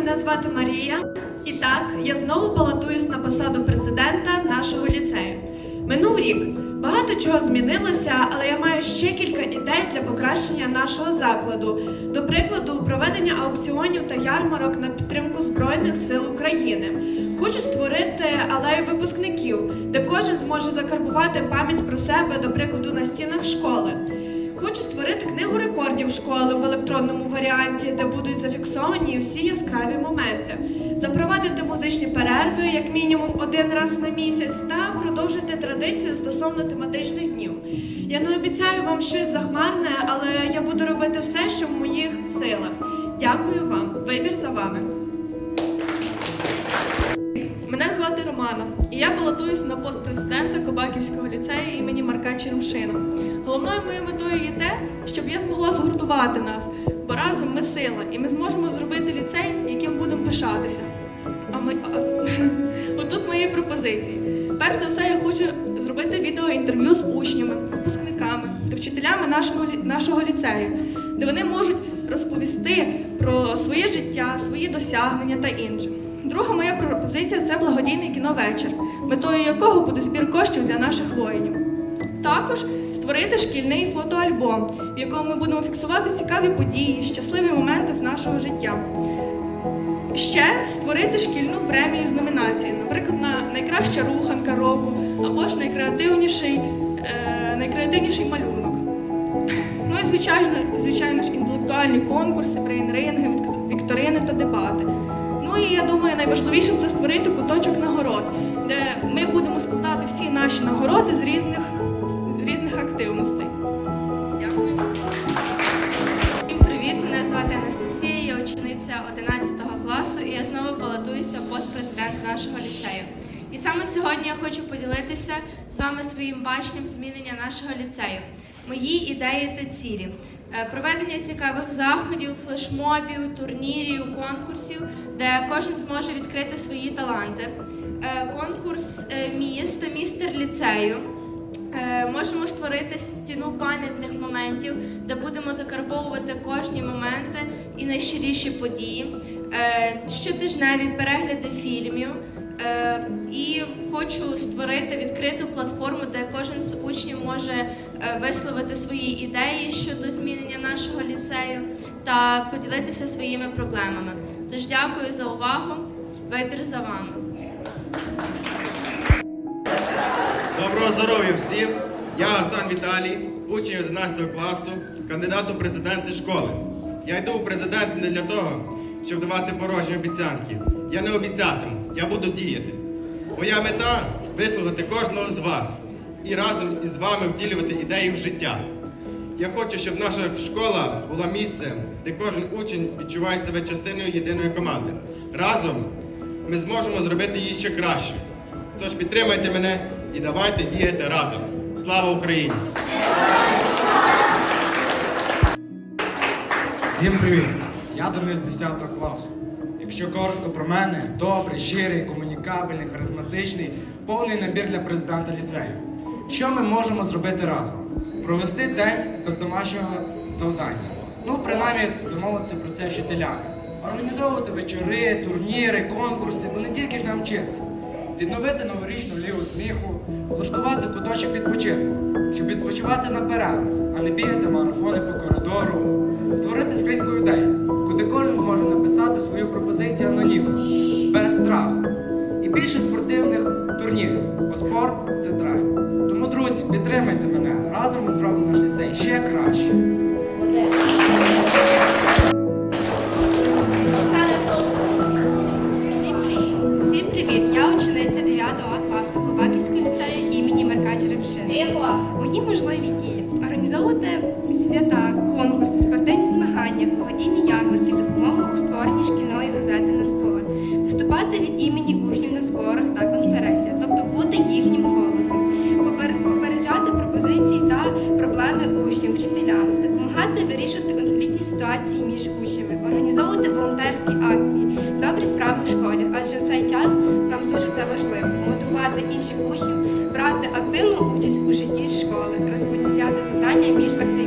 мене звати Марія. І так, я знову балотуюсь на посаду президента нашого ліцею. Минув рік. Багато чого змінилося, але я маю ще кілька ідей для покращення нашого закладу. До прикладу, проведення аукціонів та ярмарок на підтримку Збройних сил України. Хочу створити алею випускників, де кожен зможе закарбувати пам'ять про себе, до прикладу, на стінах школи. Хочу створити книгу рекордів школи в електронному варіанті, де будуть зафіксовані всі яскраві моменти, запровадити музичні перерви як мінімум один раз на місяць та продовжити традицію стосовно тематичних днів. Я не обіцяю вам щось захмарне, але я буду робити все, що в моїх силах. Дякую вам. Вибір за вами. Мене звати Романа, і я балотуюсь на пост президента Кобаківського ліцею імені Марка Черемшина. Головною моєю метою є те, щоб я змогла згуртувати нас, бо разом ми сила, і ми зможемо зробити ліцей, яким будемо пишатися. А ми отут мої пропозиції. Перш за все, я хочу зробити відеоінтерв'ю з учнями, випускниками та вчителями нашого нашого ліцею, де вони можуть розповісти про своє життя, свої досягнення та інше. Друга моя пропозиція це благодійний кіновечір, метою якого буде збір коштів для наших воїнів. Також створити шкільний фотоальбом, в якому ми будемо фіксувати цікаві події, щасливі моменти з нашого життя. Ще створити шкільну премію з номінації, наприклад, на найкраща руханка року або ж найкреативніший, е, найкреативніший малюнок. Ну і звичайно, звичайно ж, інтелектуальні конкурси, брейнринги, вік- вікторини та дебати. Ну і я думаю, найважливішим це створити куточок нагород, де ми будемо складати всі наші нагороди з різних учениця 11 класу і я знову балотуюся в пост президент нашого ліцею. І саме сьогодні я хочу поділитися з вами своїм баченням змінення нашого ліцею, мої ідеї та цілі. Е, Проведення цікавих заходів, флешмобів, турнірів, конкурсів, де кожен зможе відкрити свої таланти. Е, Конкурс е, міс та містер ліцею. Можемо створити стіну пам'ятних моментів, де будемо закарбовувати кожні моменти і найщиріші події, Е, щотижневі перегляди фільмів. Е, І хочу створити відкриту платформу, де кожен з учнів може е, висловити свої ідеї щодо змінення нашого ліцею та поділитися своїми проблемами. Тож дякую за увагу. Вибір за вами. Доброго здоров'я всім! Я Асан Віталій, учень 11 класу, кандидат у президенти школи. Я йду у президенти не для того, щоб давати порожні обіцянки. Я не обіцятиму, я буду діяти. Моя мета вислухати кожного з вас і разом із вами втілювати ідеї в життя. Я хочу, щоб наша школа була місцем, де кожен учень відчуває себе частиною єдиної команди. Разом ми зможемо зробити її ще краще. Тож підтримайте мене і давайте діяти разом. Слава Україні! Всім привіт! Я Денис 10 класу. Якщо коротко про мене, добрий, щирий, комунікабельний, харизматичний, повний набір для президента ліцею. Що ми можемо зробити разом? Провести день без домашнього завдання. Ну, принаймні, домовитися про це вчителями. Організовувати вечори, турніри, конкурси, бо не тільки ж нам вчитися. Відновити новорічну лігу сміху, влаштувати куточок відпочинку, щоб відпочивати на перервах, а не бігати марафони по коридору, створити скриньку ідей, куди кожен зможе написати свою пропозицію анонімно, без страху. І більше спортивних турнірів, бо спорт це драйв. Тому, друзі, підтримайте мене. Разом ми зробимо наш ліцей ще краще. Вступати від імені учнів на зборах та конференціях, тобто бути їхнім голосом, попер- попереджати пропозиції та проблеми учнів, вчителям, допомагати вирішувати конфліктні ситуації між учнями, організовувати волонтерські акції, добрі справи в школі, адже в цей час нам дуже це важливо. Мотивувати інших учнів, брати активну участь у житті школи, розподіляти завдання між активістами.